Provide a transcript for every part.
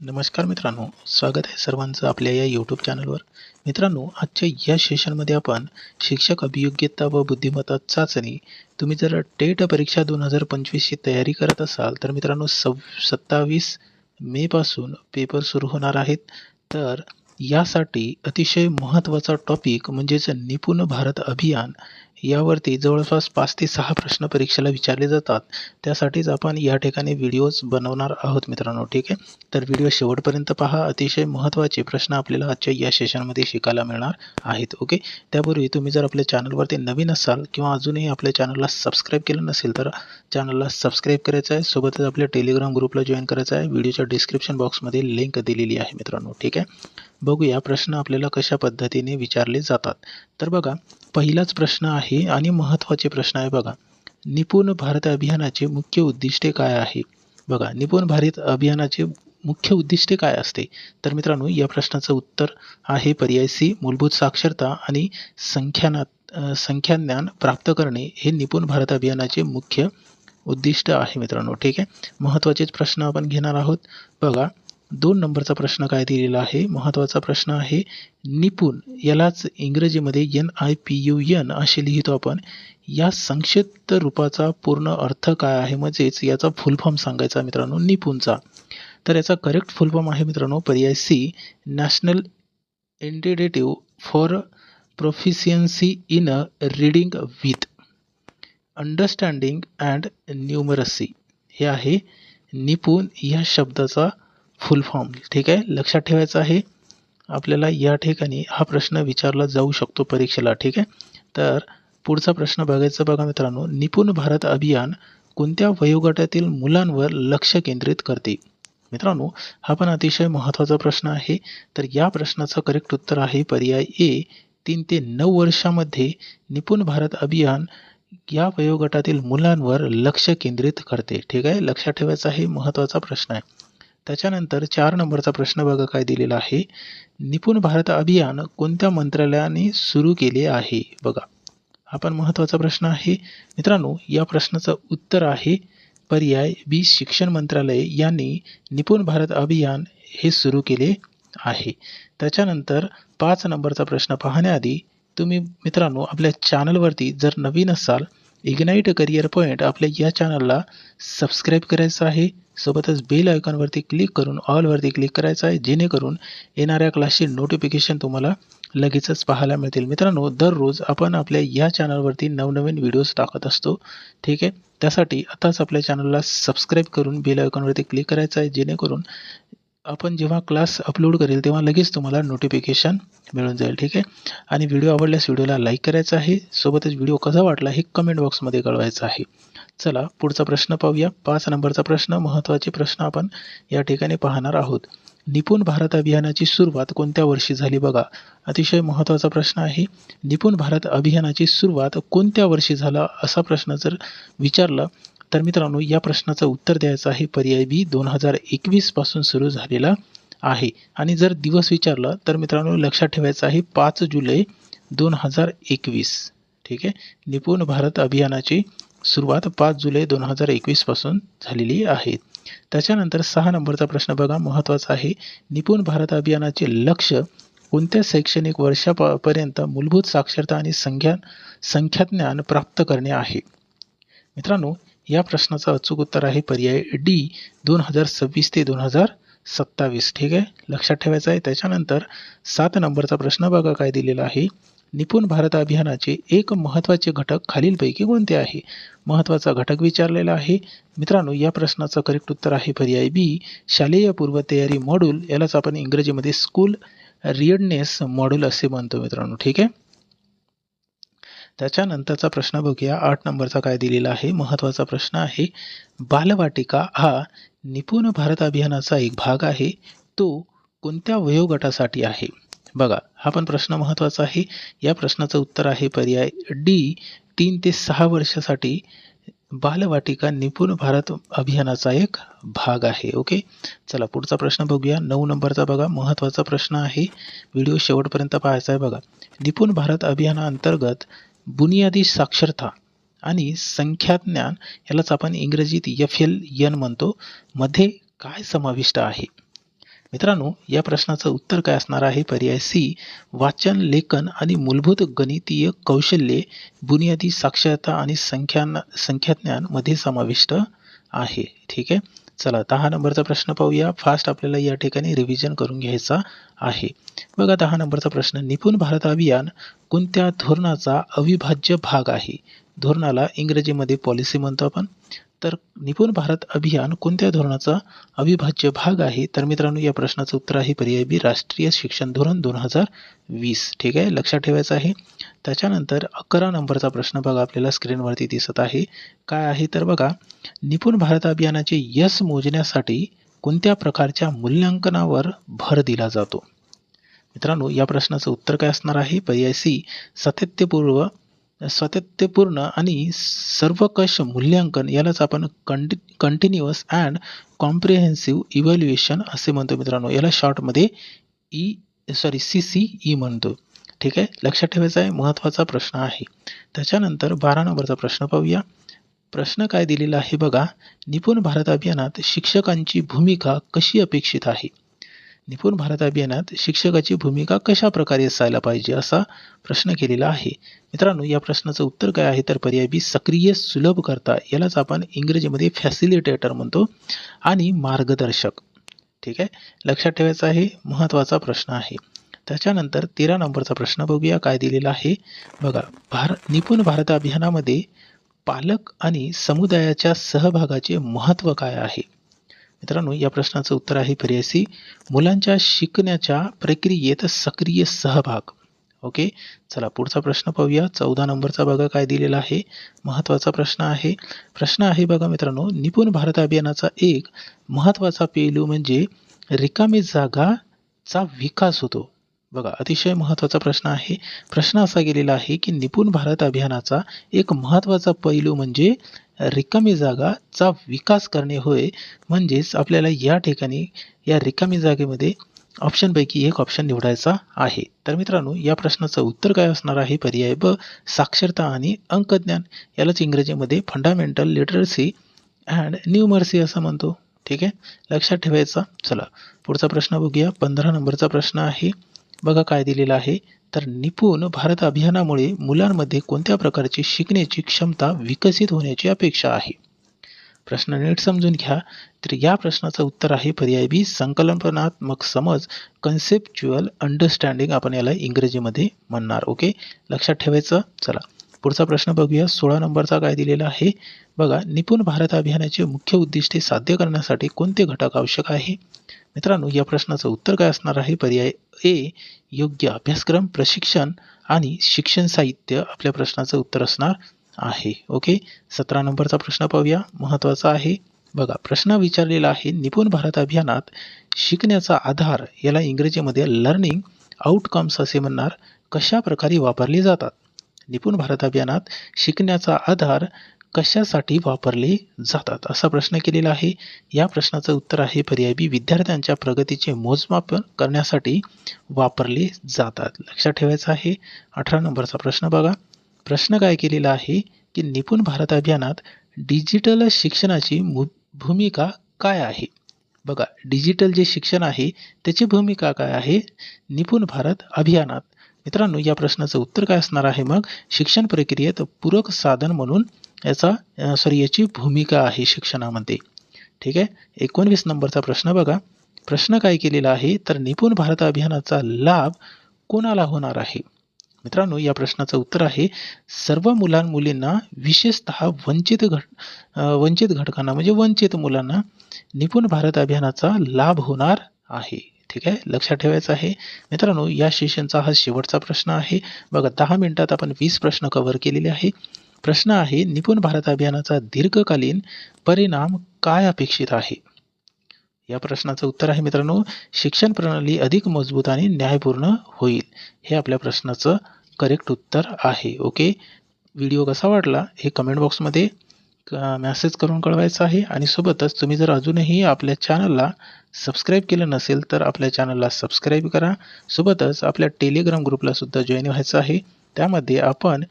नमस्कार मित्रांनो स्वागत आहे सर्वांचं आपल्या या यूट्यूब चॅनलवर मित्रांनो आजच्या या सेशनमध्ये आपण शिक्षक अभियोग्यता व बुद्धिमत्ता चाचणी तुम्ही जर टेट परीक्षा दोन हजार पंचवीसची तयारी करत असाल तर मित्रांनो सव सत्तावीस मेपासून पेपर सुरू होणार आहेत. तर यासाठी अतिशय महत्त्वाचा टॉपिक म्हणजेच निपुण भारत अभियान यावरती जवळपास पाच ते सहा प्रश्न परीक्षेला विचारले जातात. त्यासाठीच आपण या ठिकाणी व्हिडिओज बनवणार आहोत मित्रांनो ठीक आहे? तर व्हिडिओ शेवटपर्यंत पहा. अतिशय महत्त्वाचे प्रश्न आपल्याला आजच्या या सेशनमध्ये शिकायला मिळणार आहेत ओके? त्यापूर्वी तुम्ही जर आपल्या चॅनलवरती नवीन असाल किंवा अजूनही आपल्या चॅनलला सबस्क्राईब केलं नसेल तर चॅनलला सबस्क्राईब करायचं आहे. सोबतच आपल्या टेलिग्राम ग्रुपला जॉईन करायचं आहे. व्हिडिओच्या डिस्क्रिप्शन बॉक्समध्ये लिंक दिलेली आहे मित्रांनो ठीक आहे? बघूया प्रश्न आपल्याला कशा पद्धतीने विचारले जातात. तर बघा पहिलाच प्रश्न आहे आणि महत्त्वाचे प्रश्न आहे बघा. निपुण भारत अभियानाचे मुख्य उद्दिष्टे काय आहे? बघा निपुण भारत अभियानाचे मुख्य उद्दिष्टे काय असते? तर मित्रांनो या प्रश्नाचं उत्तर आहे पर्याय सी मूलभूत साक्षरता आणि संख्यानात संख्याज्ञान प्राप्त करणे हे निपुण भारत अभियानाचे मुख्य उद्दिष्ट आहे मित्रांनो ठीक आहे? महत्त्वाचेच प्रश्न आपण घेणार आहोत. बघा दोन नंबरचा प्रश्न काय दिलेला आहे? महत्त्वाचा प्रश्न आहे निपुण यालाच इंग्रजीमध्ये N I P U N असे लिहितो आपण. या संक्षिप्त रूपाचा पूर्ण अर्थ काय आहे म्हणजेच याचा फुल फॉर्म सांगायचा मित्रांनो निपुणचा. तर याचा करेक्ट फुल फॉर्म आहे मित्रांनो पर्याय C national initiative for proficiency in a reading with understanding and numeracy हे आहे निपुण या शब्दाचा फुल फॉर्म ठीक आहे? लक्षात ठेवायचं आहे आपल्याला या ठिकाणी हा प्रश्न विचारला जाऊ शकतो परीक्षेला ठीक आहे? तर पुढचा प्रश्न बघायचा बघा मित्रांनो निपुण भारत अभियान कोणत्या वयोगटातील मुलांवर लक्ष केंद्रित करते? मित्रांनो हा पण अतिशय महत्त्वाचा प्रश्न आहे. तर या प्रश्नाचं करेक्ट उत्तर आहे पर्याय ए तीन ते नऊ वर्षामध्ये निपुण भारत अभियान या वयोगटातील मुलांवर लक्ष केंद्रित करते ठीक आहे? लक्षात ठेवायचा हे महत्त्वाचा प्रश्न आहे. त्याच्यानंतर चार नंबरचा प्रश्न बघा काय दिलेला आहे. निपुण भारत अभियान कोणत्या मंत्रालयाने सुरू केले आहे? बघा. हा पण महत्त्वाचा प्रश्न आहे. मित्रांनो या प्रश्नाचं उत्तर आहे पर्याय बी शिक्षण मंत्रालय यांनी निपुण भारत अभियान हे सुरू केले आहे. त्याच्यानंतर पाच नंबरचा प्रश्न पाहण्याआधी तुम्ही मित्रांनो आपल्या चॅनलवरती जर नवीन असाल इग्नाईट करिअर पॉईंट आपल्या या चॅनलला सबस्क्राईब करायचं आहे. सोबतच बेल आयकॉनवरती क्लिक करून ऑलवरती क्लिक करायचं आहे जेणेकरून येणाऱ्या क्लासची नोटिफिकेशन तुम्हाला लगेचच पाहायला मिळतील. मित्रांनो दररोज आपण आपल्या या चॅनलवरती नवनवीन व्हिडिओज टाकत असतो. ठीक आहे? त्यासाठी आताच आपल्या चॅनलला सबस्क्राईब करून बेल आयकॉनवरती क्लिक करायचं आहे जेणेकरून आपण जेव्हा क्लास अपलोड करेल तेव्हा लगेच तुम्हाला नोटिफिकेशन मिळून जाईल. ठीक आहे? आणि व्हिडिओ आवडल्यास व्हिडिओला लाईक करायचा आहे. सोबतच व्हिडिओ कसा वाटला हे कमेंट बॉक्समध्ये कळवायचं आहे. चला पुढचा प्रश्न पाहूया. पाच नंबरचा प्रश्न महत्त्वाचे प्रश्न आपण या ठिकाणी पाहणार आहोत. निपुण भारत अभियानाची सुरुवात कोणत्या वर्षी झाली बघा? अतिशय महत्त्वाचा प्रश्न आहे. निपुण भारत अभियानाची सुरुवात कोणत्या वर्षी झाला असा प्रश्न जर विचारला तर मित्रांनो या प्रश्नाचं उत्तर द्यायचं आहे. पर्याय बी दोन हजार एकवीसपासून सुरू झालेला आहे. आणि जर दिवस विचारला तर मित्रांनो लक्षात ठेवायचं आहे पाच जुलै दोन हजार एकवीस. ठीक आहे? निपुण भारत अभियानाची सुरुवात पाच जुलै दोन हजार एकवीसपासून झालेली आहे. त्याच्यानंतर सहा नंबरचा प्रश्न बघा महत्त्वाचा आहे. निपुण भारत अभियानाचे लक्ष कोणत्या शैक्षणिक वर्षापर्यंत मूलभूत साक्षरता आणि संख्या संख्याज्ञान प्राप्त करणे आहे? मित्रांनो या प्रश्नाचं अचूक उत्तर आहे पर्याय डी दोन हजार सव्वीस ते दोन हजार सत्तावीस. ठीक आहे? लक्षात ठेवायचं आहे. त्याच्यानंतर सात नंबरचा प्रश्न बघा काय दिलेला आहे. निपुण भारत अभियानाचे एक महत्त्वाचे घटक खालीलपैकी कोणते आहे? महत्त्वाचा घटक विचारलेला आहे. मित्रांनो या प्रश्नाचं करेक्ट उत्तर आहे पर्याय बी शालेय पूर्वतयारी मॉड्यूल यालाच आपण इंग्रजीमध्ये स्कूल रिअडनेस मॉड्यूल असे म्हणतो मित्रांनो ठीक आहे? त्याच्यानंतरचा प्रश्न बघूया. आठ नंबरचा काय दिलेला आहे? महत्त्वाचा प्रश्न आहे बालवाटिका हा निपुण भारत अभियानाचा एक भाग आहे. तो कोणत्या वयोगटासाठी आहे? बघा हा पण प्रश्न महत्त्वाचा आहे. या प्रश्नाचं उत्तर आहे पर्याय डी तीन ते सहा वर्षासाठी बालवाटिका निपुण भारत अभियानाचा एक भाग आहे ओके? चला पुढचा प्रश्न बघूया. नऊ नंबरचा बघा महत्त्वाचा प्रश्न आहे. व्हिडिओ शेवटपर्यंत पाहायचा आहे बघा. निपुण भारत अभियानाअंतर्गत बुनियादी साक्षरता आणि संख्याज्ञान यालाच आपण इंग्रजीत एफ एल एन म्हणतो. मध्ये काय समाविष्ट आहे? मित्रांनो या प्रश्नाचं उत्तर काय असणार आहे? पर्याय सी वाचन लेखन आणि मूलभूत गणितीय कौशल्ये बुनियादी साक्षरता आणि संख्यान संख्याज्ञानमध्ये समाविष्ट आहे. ठीक आहे? चला दहा नंबरचा प्रश्न पाहूया. फास्ट आपल्याला या ठिकाणी रिव्हिजन करून घ्यायचा आहे. बघा दहा नंबरचा प्रश्न. निपुण भारत अभियान कोणत्या धोरणाचा अविभाज्य भाग आहे? धोरणाला इंग्रजीमध्ये पॉलिसी म्हणतो आपण. तर निपुण भारत अभियान कोणत्या धोरणाचा अविभाज्य भाग आहे? तर मित्रांनो या प्रश्नाचं उत्तर आहे पर्याय बी राष्ट्रीय शिक्षण धोरण दोन हजार वीस. ठीक आहे? लक्षात ठेवायचं आहे. त्याच्यानंतर अकरा नंबरचा प्रश्न बघा आपल्याला स्क्रीनवरती दिसत आहे. काय आहे? तर बघा निपुण भारत अभियानाचे यश मोजण्यासाठी कोणत्या प्रकारच्या मूल्यांकनावर भर दिला जातो? मित्रांनो या प्रश्नाचं उत्तर काय असणार आहे? पर्याय सी सातत्यपूर्व सातत्यपूर्ण आणि सर्वकष मूल्यांकन यालाच आपण conti continuous and comprehensive evaluation असे म्हणतो मित्रांनो. याला शॉर्टमध्ये E sorry C C E म्हणतो. ठीक आहे? लक्षात ठेवायचा आहे महत्त्वाचा प्रश्न आहे. त्याच्यानंतर बारा नंबरचा प्रश्न पाहूया. प्रश्न काय दिलेला आहे बघा. निपुण भारत अभियानात शिक्षकांची भूमिका कशी अपेक्षित आहे? निपुण भारत अभियानात शिक्षकाची भूमिका कशा प्रकारे असायला पाहिजे असा प्रश्न केलेला आहे. मित्रांनो या प्रश्नाचं उत्तर काय आहे? तर पर्याय बी सक्रिय सुलभ करता यालाच आपण इंग्रजीमध्ये फॅसिलिटेटर म्हणतो आणि मार्गदर्शक. ठीक आहे? लक्षात ठेवायचं आहे महत्त्वाचा प्रश्न आहे. त्याच्यानंतर तेरा नंबरचा प्रश्न बघूया काय दिलेला आहे? बघा भार निपुण भारत अभियानामध्ये पालक आणि समुदायाच्या सहभागाचे महत्त्व काय आहे? मित्रांनो या प्रश्नाचं उत्तर आहे पर्याय मुलांच्या शिकण्याच्या प्रक्रियेत सक्रिय सहभाग. ओके? चला पुढचा प्रश्न पाहूया. चौदा नंबरचा बघा काय दिलेला आहे. महत्त्वाचा प्रश्न आहे. प्रश्न आहे बघा मित्रांनो निपुण भारत अभियानाचा एक महत्त्वाचा पेलू म्हणजे रिकामी जागाचा विकास होतो. बघा अतिशय महत्त्वाचा प्रश्न आहे. प्रश्न असा गेलेला आहे की निपुण भारत अभियानाचा एक महत्त्वाचा पैलू म्हणजे रिकामी जागाचा विकास करणे होय. म्हणजेच आपल्याला या ठिकाणी या रिकामी जागेमध्ये ऑप्शनपैकी एक ऑप्शन निवडायचा आहे. तर मित्रांनो या प्रश्नाचं उत्तर काय असणार आहे? पर्याय ब साक्षरता आणि अंकज्ञान. यालाच इंग्रजीमध्ये फंडामेंटल लिटरसी अँड न्यूमर्सी असं म्हणतो. ठीक आहे? लक्षात ठेवायचा. चला पुढचा प्रश्न बघूया. पंधरा नंबरचा प्रश्न आहे. बघा काय दिलेलं आहे. तर निपुण भारत अभियानामुळे मुलांमध्ये कोणत्या प्रकारची शिकण्याची क्षमता विकसित होण्याची अपेक्षा आहे? प्रश्न नीट समजून घ्या. तर या प्रश्नाचं उत्तर आहे पर्याय बी संकल्पनात्मक समज कन्सेप्च्युअल अंडरस्टँडिंग आपण याला इंग्रजीमध्ये म्हणणार ओके लक्षात ठेवायचं? चला. पुढचा प्रश्न बघूया. सोळा नंबरचा काय दिलेला आहे? बघा निपुण भारत अभियानाचे मुख्य उद्दिष्टे साध्य करण्यासाठी कोणते घटक आवश्यक आहे? मित्रांनो या प्रश्नाचं उत्तर काय असणार आहे? पर्याय ए योग्य अभ्यासक्रम प्रशिक्षण आणि शिक्षण साहित्य आपल्या प्रश्नाचं उत्तर असणार आहे. ओके सतरा नंबरचा प्रश्न पाहूया. महत्त्वाचा आहे. बघा प्रश्न विचारलेला आहे निपुण भारत अभियानात शिकण्याचा आधार याला इंग्रजीमध्ये लर्निंग आउटकम्स असे म्हणणार कशा प्रकारे वापरले जातात? निपुण भारत अभियानात शिकण्याचा आधार कशासाठी वापरले जातात? असा प्रश्न केलेला आहे. या प्रश्नाचं उत्तर आहे पर्याय. बी विद्यार्थ्यांच्या प्रगतीचे मोजमापन करण्यासाठी वापरले जातात. लक्षात ठेवायचं आहे. अठरा नंबरचा प्रश्न बघा. प्रश्न काय केलेला आहे की निपुण भारत अभियानात डिजिटल शिक्षणाची भूमिका काय आहे? बघा डिजिटल जे शिक्षण आहे त्याची भूमिका काय आहे? निपुण भारत अभियानात मित्रांनो या प्रश्नाचं उत्तर काय असणार आहे मग? शिक्षण प्रक्रियेत पूरक साधन म्हणून याचा सॉरी याची भूमिका आहे शिक्षणामध्ये. ठीक आहे? एकोणवीस नंबरचा प्रश्न बघा. प्रश्न काय केलेला आहे? तर निपुण भारत अभियानाचा लाभ कोणाला होणार आहे? मित्रांनो या प्रश्नाचं उत्तर आहे सर्व मुलांमुलींना विशेषत विशेषतः वंचित घट वंचित घटकांना म्हणजे वंचित मुलांना निपुण भारत अभियानाचा लाभ होणार आहे. ठीक आहे? लक्षात ठेवायचं आहे. मित्रांनो या सेशनचा हा शेवटचा प्रश्न आहे. बघा दहा मिनिटात आपण वीस प्रश्न कव्हर केलेले आहे. प्रश्न आहे निपुण भारत अभियानाचा दीर्घकालीन परिणाम काय अपेक्षित आहे? या प्रश्नाचं उत्तर आहे मित्रांनो शिक्षण प्रणाली अधिक मजबूत आणि न्यायपूर्ण होईल. हे आपल्या प्रश्नाचं करेक्ट उत्तर आहे. ओके? व्हिडिओ कसा वाटला हे कमेंट बॉक्समध्ये मॅसेज करून कळवायचा आहे. आणि सोबतच तुम्ही जर अजूनही आपल्या चॅनलला सबस्क्राईब केलं नसेल तर आपल्या चॅनलला सबस्क्राईब करा. सोबतच आपल्या टेलिग्राम ग्रुपलासुद्धा जॉईन व्हायचं आहे. त्यामध्ये आपण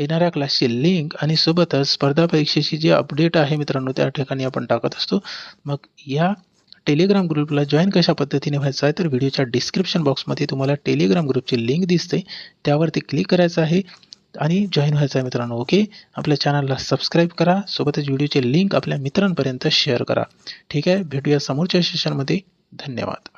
येणाऱ्या क्लासची लिंक आणि सोबतच स्पर्धा परीक्षेची जी अपडेट आहे मित्रांनो त्या ठिकाणी आपण टाकत असतो. मग या टेलिग्राम ग्रुपला जॉईन कशा पद्धतीने व्हायचं आहे तर व्हिडिओच्या डिस्क्रिप्शन बॉक्समध्ये तुम्हाला टेलिग्राम ग्रुपची लिंक दिसते. त्यावरती क्लिक करायचं आहे. आणि जॉईन व्हायचं आहे मित्रांनो ओके? आपल्या चॅनलला सबस्क्राईब करा सोबतच व्हिडिओचे लिंक आपल्या मित्रांपर्यंत शेअर करा. ठीक आहे? भेटूया समोरच्या सेशनमध्ये धन्यवाद.